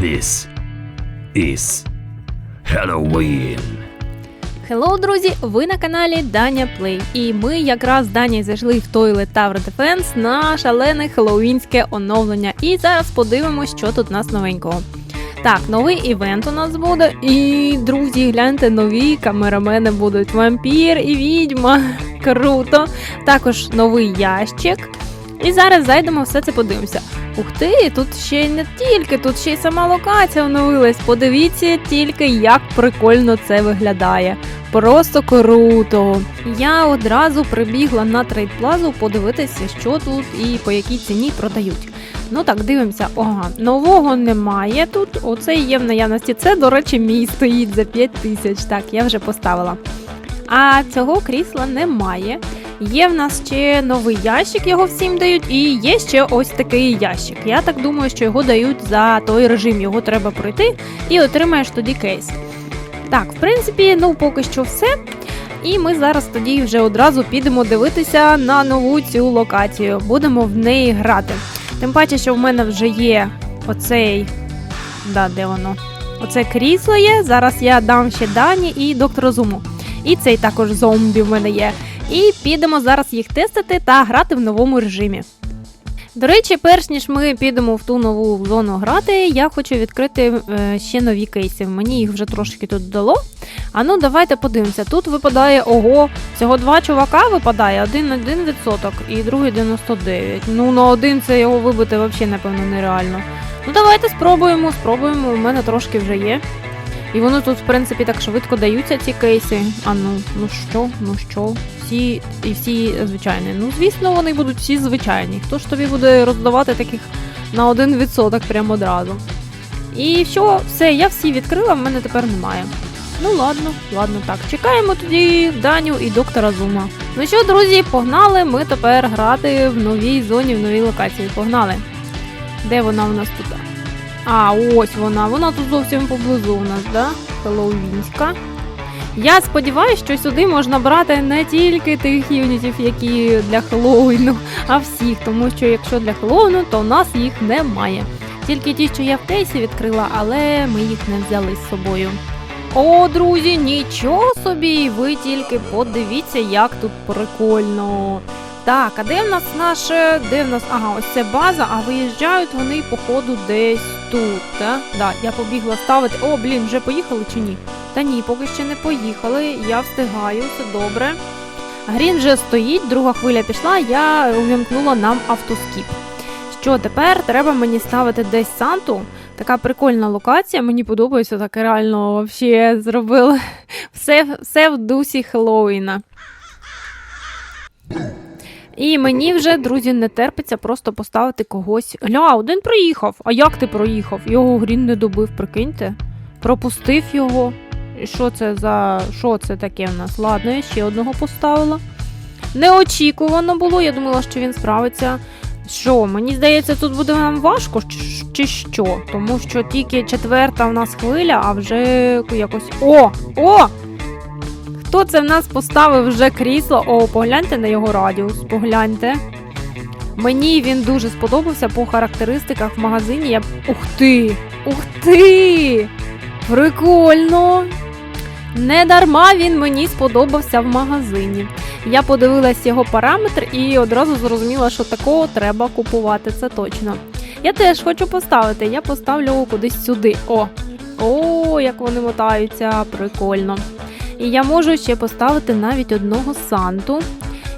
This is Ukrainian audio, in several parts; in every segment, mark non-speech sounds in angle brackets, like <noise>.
This is Halloween. Хеллоу, друзі! Ви на каналі Даня Плей. І ми якраз з Дані зайшли в Toilet Tower Defense на шалене хеллоуінське оновлення. І зараз подивимось, що тут у нас новенького. Так, новий івент у нас буде. І, друзі, гляньте, нові камерамени будуть. Вампір і відьма. Круто. Також новий ящик. І зараз зайдемо, все це подивимося. Ух ти, тут ще й не тільки, тут ще й сама локація оновилась. Подивіться тільки, як прикольно це виглядає. Просто круто. Я одразу прибігла на трейдплазу подивитися, що тут і по якій ціні продають. Ну так, дивимося. Ага, нового немає тут. Оце є в наявності. Це, до речі, мій стоїть за 5 тисяч. Так, я вже поставила. А цього крісла немає. Є в нас ще новий ящик, його всім дають, і є ще ось такий ящик. Я так думаю, що його дають за той режим. Його треба пройти і отримаєш тоді кейс. Так, в принципі, ну поки що все. І ми зараз тоді вже одразу підемо дивитися на нову цю локацію. Будемо в неї грати. Тим паче, що в мене вже є оцей. Да, де воно? Оце крісло є. Зараз я дам ще дані і доктора Зуму. І цей також зомбі в мене є. І підемо зараз їх тестити та грати в новому режимі. До речі, перш ніж ми підемо в ту нову зону грати, я хочу відкрити е, ще нові кейси. Мені їх вже трошки тут дало. А ну давайте подивимося. Тут випадає ого, всього два чувака випадає, один 1% і другий 99. Ну на один це його вибити взагалі, напевно, нереально. Ну давайте спробуємо, спробуємо. У мене трошки вже є. І воно тут, в принципі, так швидко даються ці кейси. А ну, ну що, ну що, всі і всі звичайні. Ну, звісно, вони будуть всі звичайні. Хто ж тобі буде роздавати таких на 1% прямо одразу? І що, все, я всі відкрила, в мене тепер немає. Ну ладно, ладно, так. Чекаємо тоді Даню і доктора Зума. Ну що, друзі, погнали ми тепер грати в новій зоні, в новій локації. Погнали. Де вона у нас тут? А, ось вона. Вона тут зовсім поблизу у нас, да? Хеллоуінська. Я сподіваюся, що сюди можна брати не тільки тих юнітів, які для Хеллоуіну, а всіх, тому що якщо для Хеллоуіну, то в нас їх немає. Тільки ті, що я в кейсі відкрила, але ми їх не взяли з собою. О, друзі, нічого собі! Ви тільки подивіться, як тут прикольно. Так, а де в нас наше. Де в нас. Ага, ось це база, а виїжджають вони, походу, десь тут. Так, да, я побігла ставити. О, блін, вже поїхали чи ні? Та ні, поки ще не поїхали. Я встигаю, все добре. Грін вже стоїть, друга хвиля пішла, я увімкнула нам автоскіп. Що тепер треба мені ставити десь Санту. Така прикольна локація, мені подобається, так реально вообще зробили <laughs> все, все в дусі Хеллоуіна. І мені вже, друзі, не терпиться просто поставити когось. Гля, один проїхав. А як ти проїхав? Його Грін не добив, прикиньте. Пропустив його. Що це за. Що це таке в нас? Ладно, я ще одного поставила. Неочікувано було, я думала, що він справиться. Що, мені здається, тут буде нам важко, чи що? Тому що тільки четверта в нас хвиля, а вже якось. О! О! Хто це в нас поставив вже крісло? О, погляньте на його радіус, погляньте. Мені він дуже сподобався по характеристиках в магазині. Я... Ух ти! Ух ти! Прикольно! Не дарма він мені сподобався в магазині. Я подивилась його параметр і одразу зрозуміла, що такого треба купувати, це точно. Я теж хочу поставити, я поставлю кудись сюди. О! О, як вони мотаються, прикольно. І я можу ще поставити навіть одного санту.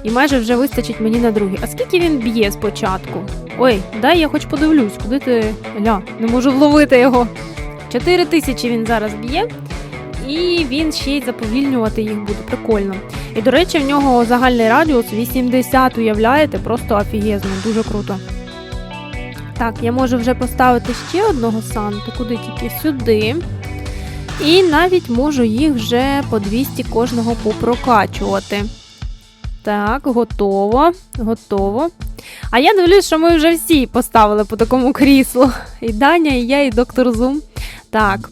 І майже вже вистачить мені на другий. А скільки він б'є спочатку? Ой, дай я хоч подивлюсь, куди ти. Ля, не можу вловити його. 4 тисячі він зараз б'є. І він ще й заповільнювати їх буде прикольно. І, до речі, в нього загальний радіус 80, уявляєте, просто офігезно, дуже круто. Так, я можу вже поставити ще одного санту, куди тільки сюди. І навіть можу їх вже по 200 кожного попрокачувати. Так, готово. Готово. А я дивлюсь, що ми вже всі поставили по такому кріслу. І Даня, і я, і доктор Зум. Так.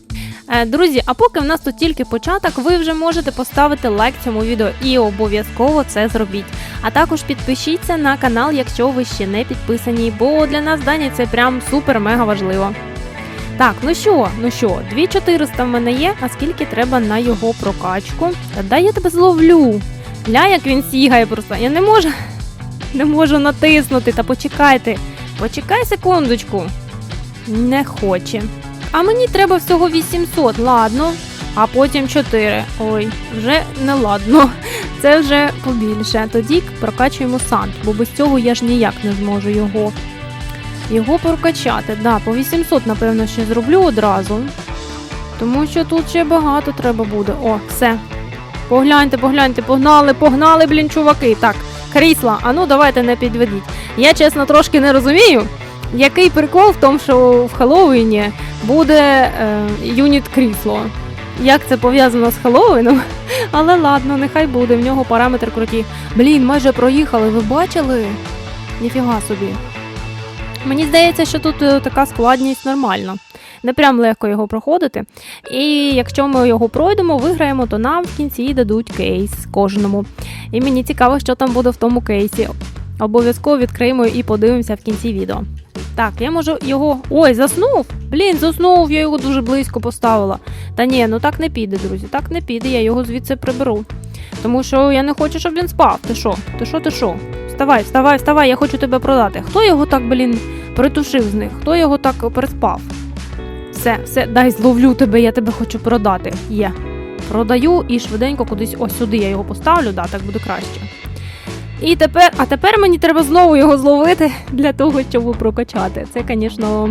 Е, Друзі, а поки в нас тут тільки початок, ви вже можете поставити лайк цьому відео і обов'язково це зробіть. А також підпишіться на канал, якщо ви ще не підписані, бо для нас Даня це прям супер-мега важливо. Так, ну що, ну що, 2400 в мене є, а скільки треба на його прокачку? Та дай я тебе зловлю. Ля, як він сігає просто. Я не можу. Не можу натиснути. Та почекайте. Почекай секундочку. Не хоче. А мені треба всього 800, ладно. А потім 4. Ой, вже не ладно. <laughs> Це вже побільше. Тоді прокачуємо сант, бо без цього я ж ніяк не зможу його. Його прокачати. Да, по 800, напевно, ще зроблю одразу. Тому що тут ще багато треба буде. О, все. Погляньте, погляньте, погнали, погнали, блін, чуваки. Так, крісла, а ну давайте не підведіть. Я чесно трошки не розумію, який прикол в тому, що в Хеллоуіні буде е, юніт крісло. Як це пов'язано з Хеллоуіном? <laughs> Але ладно, нехай буде, в нього параметри круті. Блін, майже проїхали, ви бачили? Ніфіга собі. Мені здається, що тут е, така складність нормальна. Не прям легко його проходити. І якщо ми його пройдемо, виграємо, то нам в кінці дадуть кейс кожному. І мені цікаво, що там буде в тому кейсі. Обов'язково відкриємо і подивимося в кінці відео. Так, я можу його. Ой, заснув! Блін, заснув, я його дуже близько поставила. Та ні, ну так не піде, друзі, так не піде, я його звідси приберу. Тому що я не хочу, щоб він спав. Ти що? Ти що, ти що? Вставай, вставай, вставай, я хочу тебе продати. Хто його так, блін, притушив з них? Хто його так переспав? Все, все, дай зловлю тебе, я тебе хочу продати. Є. Продаю і швиденько кудись ось сюди я його поставлю, да, так буде краще. І тепер, а тепер мені треба знову його зловити для того, щоб прокачати. Це, звісно,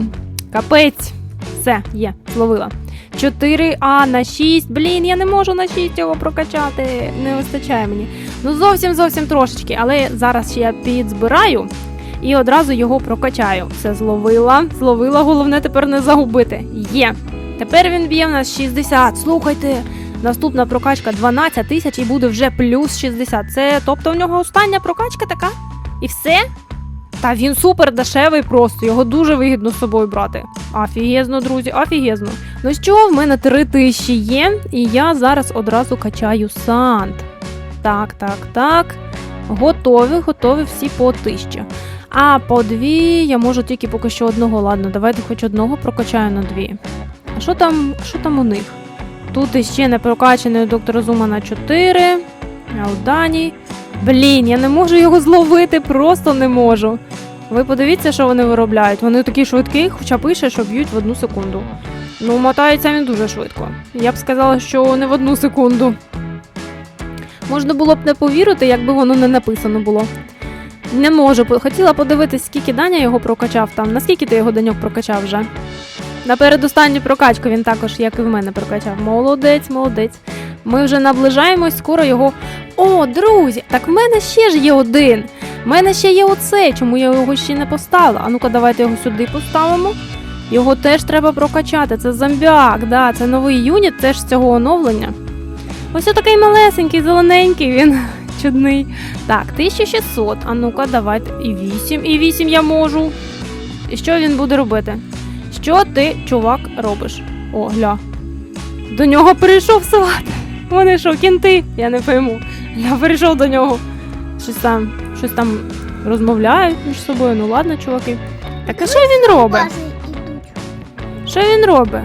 капець. Все, є, зловила. 4 а на 6. Блін, я не можу на 6 його прокачати. Не вистачає мені. Ну зовсім зовсім трошечки, але зараз ще я підзбираю і одразу його прокачаю. Все зловила. Зловила, головне тепер не загубити. Є. Тепер він б'є в нас 60. Слухайте. Наступна прокачка 12 тисяч і буде вже плюс 60. Це тобто в нього остання прокачка така? І все? Та він супер дешевий просто, його дуже вигідно з собою брати. Афігезно, друзі, афігезно. Ну що, в мене 3 тисячі є, і я зараз одразу качаю сант. Так, так, так. Готові, готові всі по 1000. А по дві я можу тільки поки що одного. Ладно, давайте хоч одного прокачаю на дві. А що там, що там у них? Тут іще не прокачаний у доктора Зума на 4. А у Дані. Блін, я не можу його зловити, просто не можу. Ви подивіться, що вони виробляють. Вони такі швидкі, хоча пише, що б'ють в одну секунду. Ну, мотається він дуже швидко. Я б сказала, що не в одну секунду. Можна було б не повірити, якби воно не написано було. Не можу. Хотіла подивитись, скільки Даня його прокачав там. Наскільки ти його Даньок прокачав вже? На передостанню прокачку він також, як і в мене, прокачав. Молодець, молодець. Ми вже наближаємось, скоро його. О, друзі! Так в мене ще ж є один. В мене ще є оцей, чому я його ще не поставила. А ну-ка, давайте його сюди поставимо. Його теж треба прокачати. Це зомбяк, да, це новий юніт теж з цього оновлення. Ось такий малесенький, зелененький він. <laughs> Чудний. Так, 1600. А ну-ка, давайте. І 8. І 8 я можу. І що він буде робити? Що ти, чувак, робиш? О, гля. До нього прийшов сват. Вони що, кінти? Я не пойму. Я перейшов до нього. Щось там, щось там розмовляють між собою. Ну ладно, чуваки. Так а що він робить? Що він робить?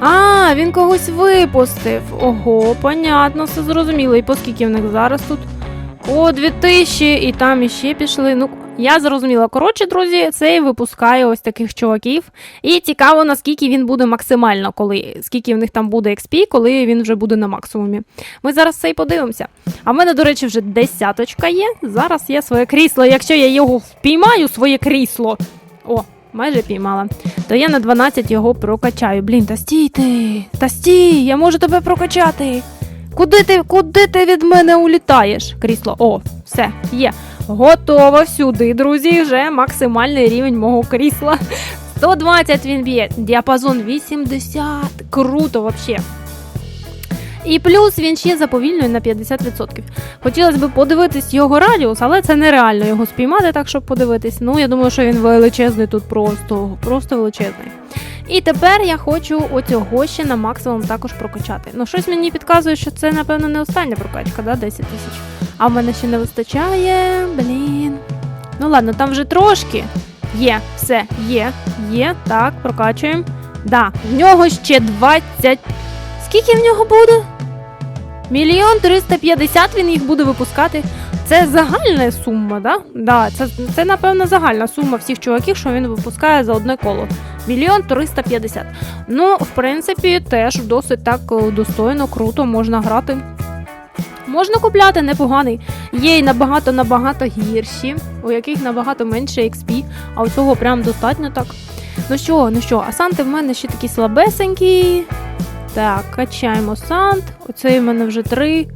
А, він когось випустив. Ого, понятно, все зрозуміло. І по скільки в них зараз тут? О, 2000, і там іще пішли. Ну, я зрозуміла. Коротше, друзі, цей випускає ось таких чуваків. І цікаво, наскільки він буде максимально, коли скільки в них там буде XP, коли він вже буде на максимумі. Ми зараз це і подивимося. А в мене, до речі, вже десяточка є. Зараз є своє крісло. Якщо я його впіймаю, своє крісло. О, майже піймала. То я на 12 його прокачаю. Блін, та стій ти! Та стій! Я можу тебе прокачати. Куди ти, куди ти від мене улітаєш? Крісло. О, все, є. Готово сюди, друзі. Вже максимальний рівень мого крісла. 120 він б'є. Діапазон 80. Круто вообще. І плюс він ще заповільнює на 50%. Хотілося б подивитись його радіус, але це нереально його спіймати, так щоб подивитись. Ну, я думаю, що він величезний тут просто, просто величезний. І тепер я хочу оцього ще на максимум також прокачати. Ну, щось мені підказує, що це, напевно, не остання прокачка, да, 10 тисяч. А в мене ще не вистачає. Блін. Ну ладно, там вже трошки. Є, все, є, є. Так, прокачуємо. Да, в нього ще 20. Скільки в нього буде? Мільйон 350 він їх буде випускати. Це загальна сума, да? Да, це, це, напевно, загальна сума всіх чуваків, що він випускає за одне коло. Мільйон 350. Ну, в принципі, теж досить так е, достойно, круто, можна грати. Можна купляти непоганий. Є й набагато набагато гірші, у яких набагато менше XP, а у цього прям достатньо так. Ну що, ну що, а санти в мене ще такі слабесенькі. Так, качаємо сант. Оцей в мене вже три.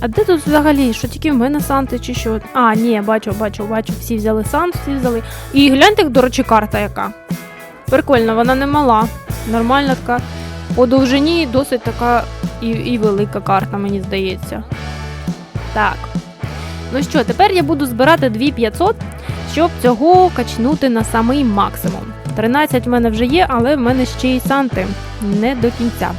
А де тут взагалі? Що тільки в мене санти чи що? А, ні, бачу, бачу, бачу. Всі взяли сант, всі взяли. І гляньте, до речі, карта яка. Прикольно, вона не мала. Нормальна така. По довжині досить така і, і велика карта, мені здається. Так. Ну що, тепер я буду збирати 2500, щоб цього качнути на самий максимум. 13 в мене вже є, але в мене ще й санти не до кінця.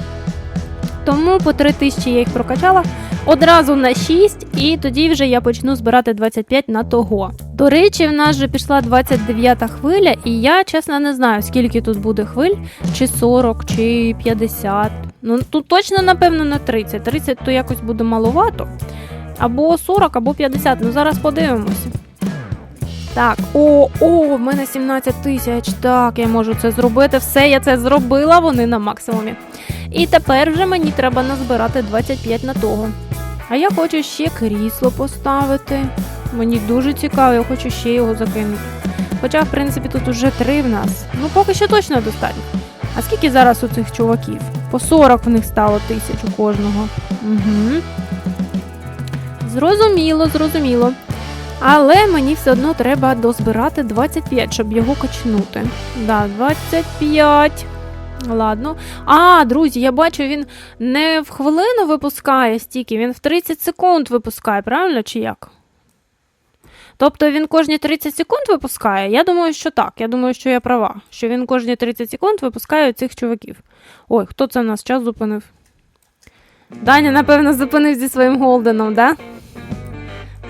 Тому по 3000 я їх прокачала одразу на 6, і тоді вже я почну збирати 25 на того. До речі, в нас вже пішла 29 хвиля, і я чесно не знаю, скільки тут буде хвиль, чи 40, чи 50. Ну тут точно, напевно, на 30. 30 то якось буде маловато. Або 40, або 50. Ну зараз подивимося. Так, о, о, в мене 17 тисяч. Так, я можу це зробити. Все, я це зробила, вони на максимумі. І тепер вже мені треба назбирати 25 на того. А я хочу ще крісло поставити. Мені дуже цікаво, я хочу ще його закинути. Хоча, в принципі, тут уже три в нас. Ну, поки що точно достатньо. А скільки зараз у цих чуваків? По 40 в них стало тисяч у кожного. Угу. Зрозуміло, зрозуміло. Але мені все одно треба дозбирати 25, щоб його качнути. Да, 25. Ладно. А, друзі, я бачу, він не в хвилину випускає стільки, він в 30 секунд випускає, правильно чи як? Тобто він кожні 30 секунд випускає? Я думаю, що так. Я думаю, що я права. Що він кожні 30 секунд випускає цих чуваків. Ой, хто це в нас час зупинив? Даня, напевно, зупинив зі своїм голденом, да?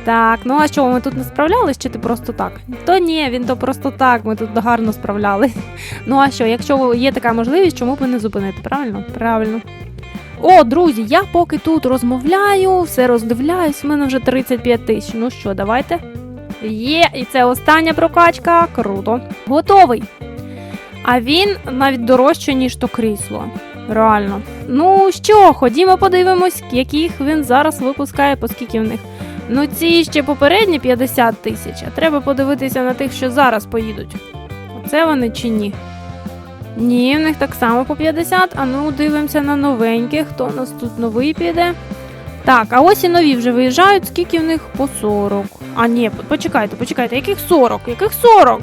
Так, ну а що, ми тут не справлялись, чи ти просто так? То ні, він то просто так, ми тут гарно справлялись. <laughs> Ну а що, якщо є така можливість, чому б не зупинити? Правильно? Правильно. О, друзі, я поки тут розмовляю, все роздивляюсь, в мене вже 35 тисяч. Ну що, давайте. Є, і це остання прокачка. Круто. Готовий. А він навіть дорожче, ніж то крісло. Реально. Ну що, ходімо подивимось, яких він зараз випускає, по скільки в них. Ну, ці ще попередні 50 тисяч, а треба подивитися на тих, що зараз поїдуть. Оце вони чи ні? Ні, в них так само по 50. А ну дивимося на новеньких. Хто у нас тут новий піде? Так, а ось і нові вже виїжджають, скільки в них по 40. А ні, почекайте, почекайте, яких 40? Яких 40?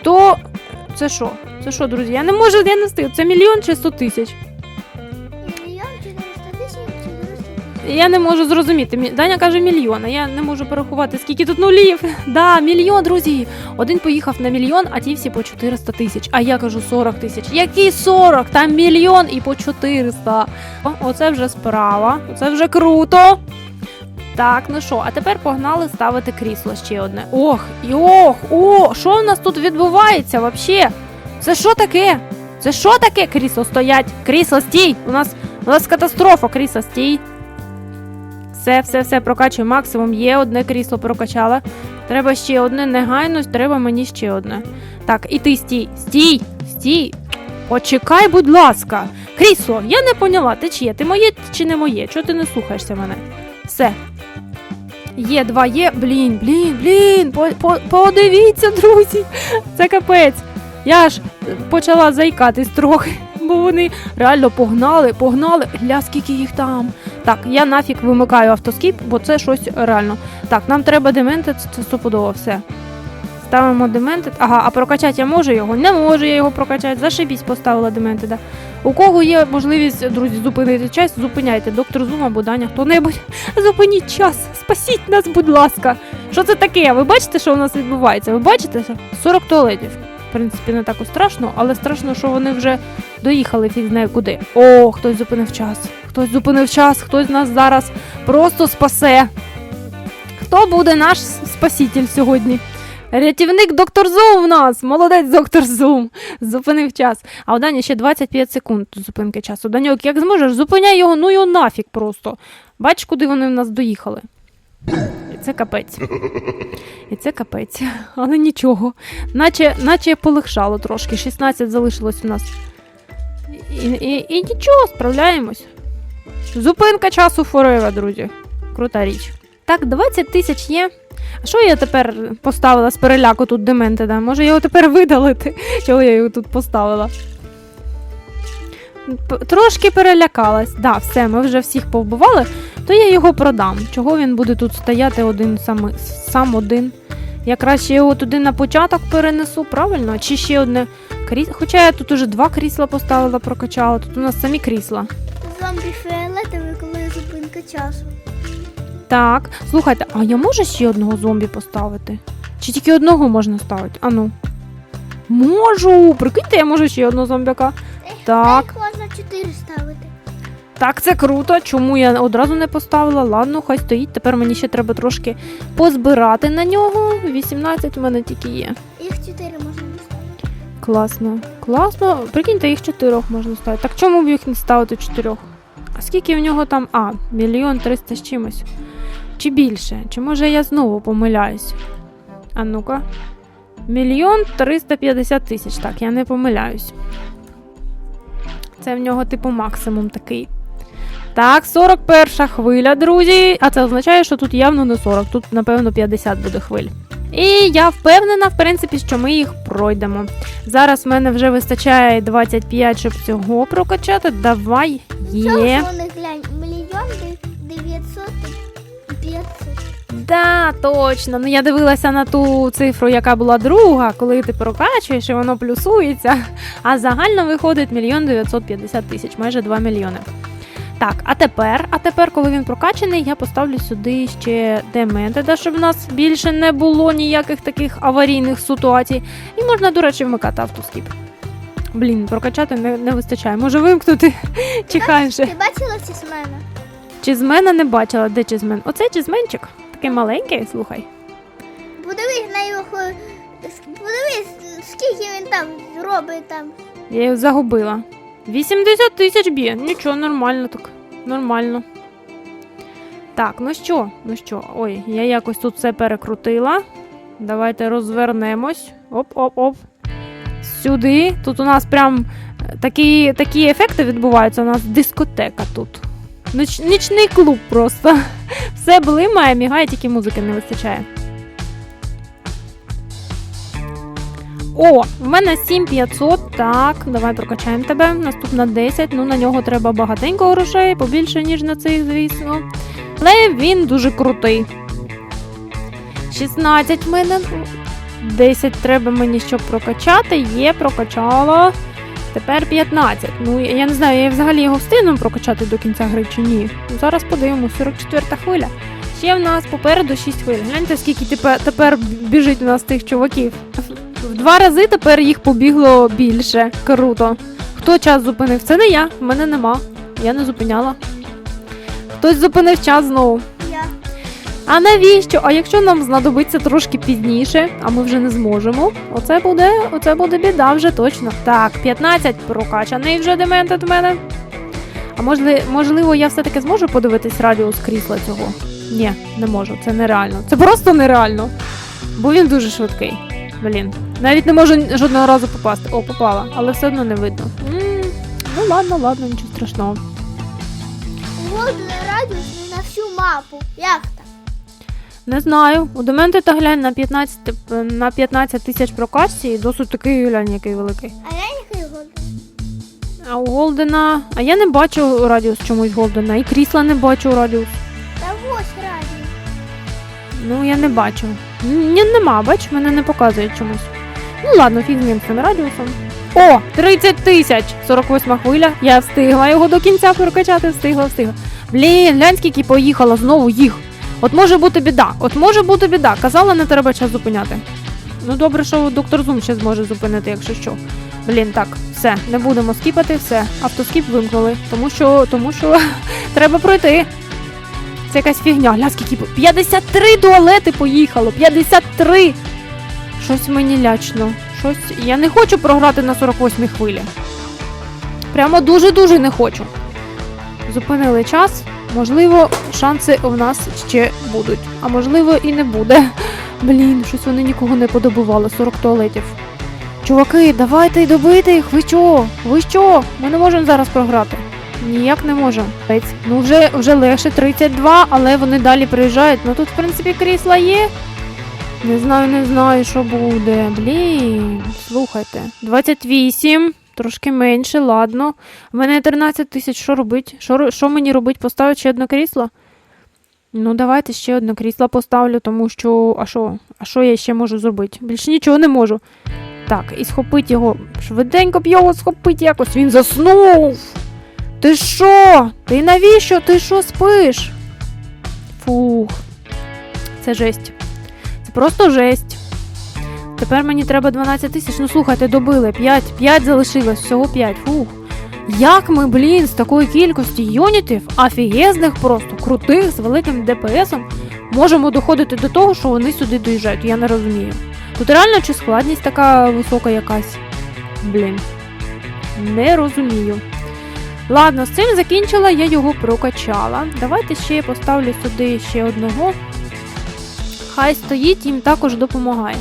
100. Це що? Це що, друзі? Я не можу, я не встиг. Це мільйон чи 100 тисяч? Я не можу зрозуміти. Даня каже мільйон, а я не можу порахувати, скільки тут нулів. <laughs> Да, мільйон, друзі. Один поїхав на мільйон, а ті всі по 400 тисяч. А я кажу 40 тисяч. Які 40? Там мільйон і по 400. О, оце вже справа. Оце вже круто. Так, ну що, а тепер погнали ставити крісло ще одне. Ох, і ох, о, що в нас тут відбувається взагалі? Це що таке? Це що таке крісло стоять? Крісло стій! У нас, у нас катастрофа, крісло стій. Все, все, все, прокачую максимум. Є одне крісло прокачала. Треба ще одне негайно, треба мені ще одне. Так, і ти стій, стій, стій. Почекай, будь ласка. Крісло, я не поняла, ти чиє? Ти моє чи не моє? Чого ти не слухаєшся мене? Все. Є, два є. Блін, блін, блін. По, по, подивіться, друзі. Це капець. Я ж почала заїкатись трохи, бо вони реально погнали, погнали. Гля, скільки їх там. Так, я нафіг вимикаю автоскіп, бо це щось реально. Так, нам треба дементед, це стопудово все. Ставимо дементед. Ага, а прокачати я можу його? Не можу я його прокачати. Зашибісь поставила дементеда. У кого є можливість, друзі, зупинити час, зупиняйте. Доктор Зум або Даня, хто-небудь. <laughs> Зупиніть час, спасіть нас, будь ласка. Що це таке? Ви бачите, що у нас відбувається? Ви бачите? 40 туалетів. Принципі, не так страшно, але страшно, що вони вже доїхали фіг знає куди. О, хтось зупинив час. Хтось зупинив час, хтось нас зараз просто спасе. Хто буде наш спаситель сьогодні? Рятівник доктор Зум в нас! Молодець доктор Зум! Зупинив час. А у Дані ще 25 секунд зупинки часу. Даньок, як зможеш, зупиняй його, ну його нафіг просто. Бач, куди вони в нас доїхали. Це капець. І це капець. Але нічого. Наче, наче полегшало трошки. 16 залишилось у нас. І, і, і нічого, справляємось. Зупинка часу forever, друзі. Крута річ. Так, 20 тисяч є. А що я тепер поставила з переляку тут дементеда? Може його тепер видалити? Чого я його тут поставила? Трошки перелякалась. Да, все, ми вже всіх повбивали, то я його продам. Чого він буде тут стояти один сам, сам один? Я краще його туди на початок перенесу, правильно? Чи ще одне крісло? Хоча я тут уже два крісла поставила, прокачала. Тут у нас самі крісла. Зомбі фіолетовий, коли зупинка часу. Так, слухайте, а я можу ще одного зомбі поставити? Чи тільки одного можна ставити? Ану. Можу! Прикиньте, я можу ще одного зомбяка. Так, Їх можна 4 ставити. так, це круто. Чому я одразу не поставила? Ладно, хай стоїть. Тепер мені ще треба трошки позбирати на нього. 18 в мене тільки є. Їх 4 можна поставити. Класно. Класно. Прикиньте, їх чотирьох можна ставити. Так чому б їх не ставити чотирьох? А скільки в нього там? А, мільйон триста з чимось. Чи більше? Чи може я знову помиляюсь? А ну-ка. Мільйон триста п'ятдесят тисяч. Так, я не помиляюсь. Це в нього, типу, максимум такий. Так, 41 хвиля, друзі. А це означає, що тут явно не 40, тут, напевно, 50 буде хвиль. І я впевнена, в принципі, що ми їх пройдемо. Зараз в мене вже вистачає 25, щоб цього прокачати. Давай. Є. Мільйон 900 і 500. Да, точно. Ну я дивилася на ту цифру, яка була друга, коли ти прокачуєш і воно плюсується. А загально виходить мільйон 950 тисяч, майже 2 мільйони. Так, а тепер, а тепер, коли він прокачаний, я поставлю сюди ще деметеда, щоб в нас більше не було ніяких таких аварійних ситуацій. І можна, до речі, вмикати автоскіп. Блін, прокачати не, не вистачає. Може вимкнути? Чи хай вже. Ти бачила ці з мене? Чизмена не бачила, де чизмен? Оце чизменчик. Такий маленький, слухай. Подивись на його. Подивись, скільки він там робить там. Я його загубила. 80 тисяч б'є. Нічого, нормально так. Нормально. Так, ну що, ну що, ой, я якось тут все перекрутила. Давайте розвернемось. Оп-оп-оп. Сюди. Тут у нас прям е, такі, такі ефекти відбуваються. У нас дискотека тут. Ніч, нічний клуб просто. <laughs> Все блимає, мігає, тільки музики не вистачає. О, в мене 7500. Так, давай прокачаємо тебе. Наступна 10. Ну на нього треба багатенько грошей, побільше, ніж на цих, звісно. Але він дуже крутий. 16 в мене. 10 треба мені, щоб прокачати. Є, прокачала. Тепер 15. Ну, я не знаю, я взагалі його встигну прокачати до кінця гри чи ні. Зараз подивимось, 44 хвиля. Ще в нас попереду 6 хвиль. Гляньте, скільки тепер біжить у нас тих чуваків. В два рази тепер їх побігло більше. Круто. Хто час зупинив? Це не я, в мене нема. Я не зупиняла. Хтось зупинив час знову. А навіщо? А якщо нам знадобиться трошки пізніше, а ми вже не зможемо, оце буде, оце буде біда вже точно. Так, 15 прокачаний вже дементед в мене. А можливо, можливо, я все-таки зможу подивитись радіус крісла цього? Ні, не можу, це нереально. Це просто нереально. Бо він дуже швидкий. Блін. Навіть не можу жодного разу попасти. О, попала, але все одно не видно. м ну ладно, ладно, нічого страшного. Голден радіус не на всю мапу. Як? Не знаю. У Дементи та глянь на 15, на 15 тисяч прокачці і досить такий глянь, який великий. А я який голден? А у Голдена. А я не бачу радіус чомусь Голдена, і крісла не бачу радіус. Та ось радіус. Ну, я не бачу. Ні, нема, бач, мене не показує чомусь. Ну ладно, фіг з ним цим радіусом. О, 30 тисяч! 48 хвиля. Я встигла його до кінця прокачати, встигла, встигла. Блін, глянь, скільки поїхала знову їх. От може бути біда, от може бути біда. Казала, не треба час зупиняти. Ну добре, що доктор Зум ще зможе зупинити, якщо що. Блін, так, все, не будемо скіпати, все. Автоскіп вимкнули, тому що, тому що <laughs> треба пройти. Це якась фігня. Гля, скільки 53 туалети поїхало. 53! Щось мені лячно. Щось. Я не хочу програти на 48-й хвилі. Прямо дуже-дуже не хочу. Зупинили час. Можливо, шанси у нас ще будуть. А можливо, і не буде. <laughs> Блін, щось вони нікого не подобували. 40 туалетів. Чуваки, давайте й добити їх. Ви що? Ви що? Ми не можемо зараз програти. Ніяк не можемо. Ну вже, вже легше 32, але вони далі приїжджають. Ну тут, в принципі, крісла є. Не знаю, не знаю, що буде. Блін, слухайте. 28, трошки менше, ладно. У мене 13 тисяч, що робить? Що, що мені робить? Поставити ще одне крісло? Ну, давайте ще одне крісло поставлю, тому що. А що? А що я ще можу зробити? Більше нічого не можу. Так, і схопити його. Швиденько б його схопити якось. Він заснув. Ти що? Ти навіщо? Ти що спиш? Фух. Це жесть. Це просто жесть. Тепер мені треба 12 тисяч. Ну слухайте, добили. 5, 5 залишилось, всього 5. Фух. Як ми, блін, з такої кількості юнітів, афієзних просто, крутих, з великим ДПСом, можемо доходити до того, що вони сюди доїжджають. Я не розумію. Тут реально чи складність така висока якась? Блін. Не розумію. Ладно, з цим закінчила, я його прокачала. Давайте ще я поставлю сюди ще одного. Хай стоїть, їм також допомагає.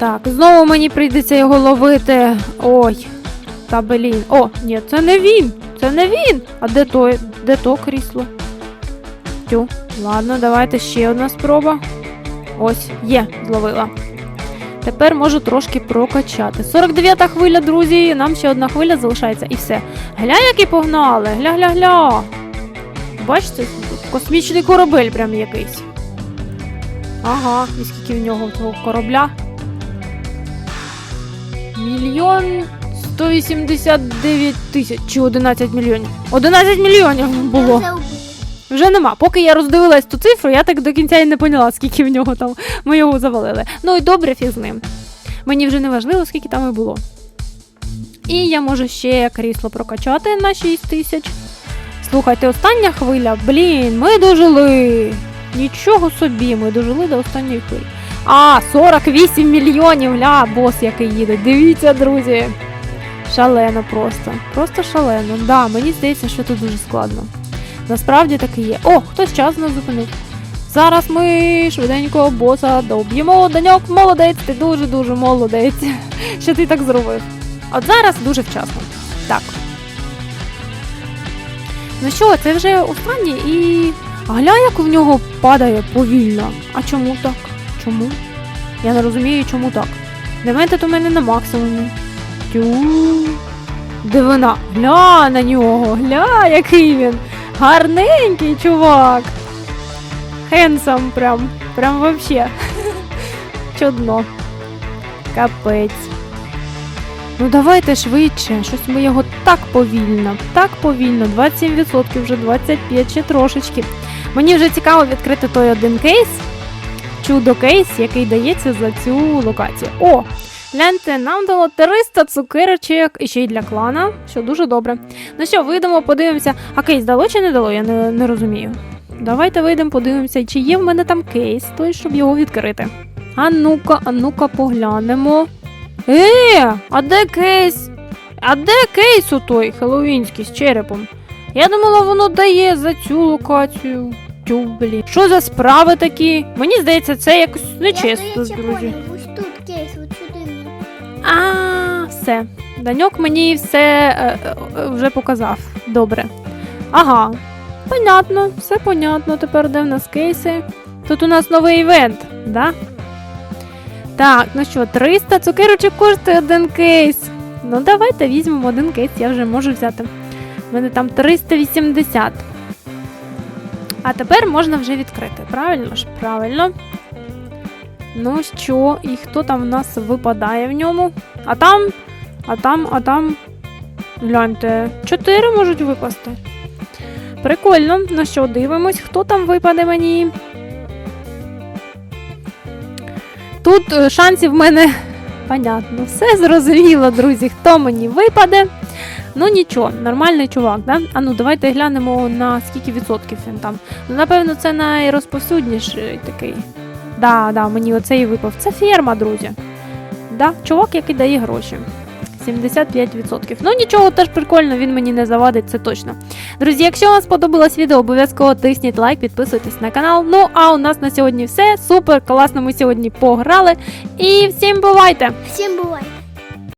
Так, знову мені прийдеться його ловити. Ой. Та блін. О, ні, це не він. Це не він. А де то, де то крісло? Тю. Ладно, давайте ще одна спроба. Ось, є, зловила. Тепер можу трошки прокачати. 49-та хвиля, друзі. Нам ще одна хвиля залишається і все. Гля, які погнали. Гля-гля-гля. Бачите, космічний корабель прям якийсь. Ага, і скільки в нього того корабля? Мільйон 189 тисяч чи 11 мільйонів. 11 мільйонів було. Вже. Нема. Поки я роздивилась ту цифру, я так до кінця і не поняла, скільки в нього там ми його завалили. Ну і добре фіг з ним. Мені вже не важливо, скільки там і було. І я можу ще крісло прокачати на 6 тисяч. Слухайте, остання хвиля, блін, ми дожили. Нічого собі, ми дожили до останньої хвилі. А, 48 мільйонів, ля, бос який їде. Дивіться, друзі. Шалено просто. Просто шалено. Да, мені здається, що тут дуже складно. Насправді так і є. О, хтось час нас зупинив. Зараз ми швиденько боса доб'ємо. Даньок, молодець, ти дуже-дуже молодець. <laughs> Що ти так зробив? От зараз дуже вчасно. Так. Ну що, це вже останнє і. Гля, як в нього падає повільно. А чому так? Чому? Я не розумію, чому так. Дементит у мене на максимумі. Тю. Дивина. Гля на нього. Гля, який він. Гарненький чувак. Хенсом прям. Прям вообще. <laughs> Чудно. Капець. Ну давайте швидше. Щось ми його так повільно, так повільно. 27%, вже 25 ще трошечки. Мені вже цікаво відкрити той один кейс. Чудо кейс, який дається за цю локацію. О! Гляньте, нам дало 300 цукерочок і ще й для клана, що дуже добре. Ну що, вийдемо, подивимося. А кейс дало чи не дало? Я не, не розумію. Давайте вийдемо, подивимося, чи є в мене там кейс, той, щоб його відкрити. А ну-ка, а ну-ка, поглянемо. Е, а де кейс? А де кейс у той хеллоуінський з черепом? Я думала, воно дає за цю локацію. Тю, блін. Що за справи такі? Мені здається, це якось нечесно, друзі. ось тут кейс, от сюди. А, все. Даньок мені все е, е, вже показав. Добре. Ага. Понятно, все понятно. Тепер де в нас кейси. Тут у нас новий івент, да? Так, ну що, 300 цукерочок коштує один кейс. Ну, давайте візьмемо один кейс, я вже можу взяти. У мене там 380. А тепер можна вже відкрити. Правильно ж? Правильно. Ну що, і хто там в нас випадає в ньому? А там, а там, а там. Гляньте, чотири можуть випасти. Прикольно. Ну що, дивимось, хто там випаде мені. Тут е, шансів в мене. <laughs> Понятно, все зрозуміло, друзі, хто мені випаде. Ну нічого, нормальний чувак, да? А ну давайте глянемо на скільки відсотків він там. Ну, напевно, це найрозповсюдніший такий Да, да, мені оцей випав. Це ферма, друзі. Да, чувак, який дає гроші. 75%. Ну нічого, теж прикольно, він мені не завадить, це точно. Друзі, якщо вам сподобалось відео, обов'язково тисніть лайк, підписуйтесь на канал. Ну а у нас на сьогодні все. Супер, класно ми сьогодні пограли. І всім бувайте! Всім бувай!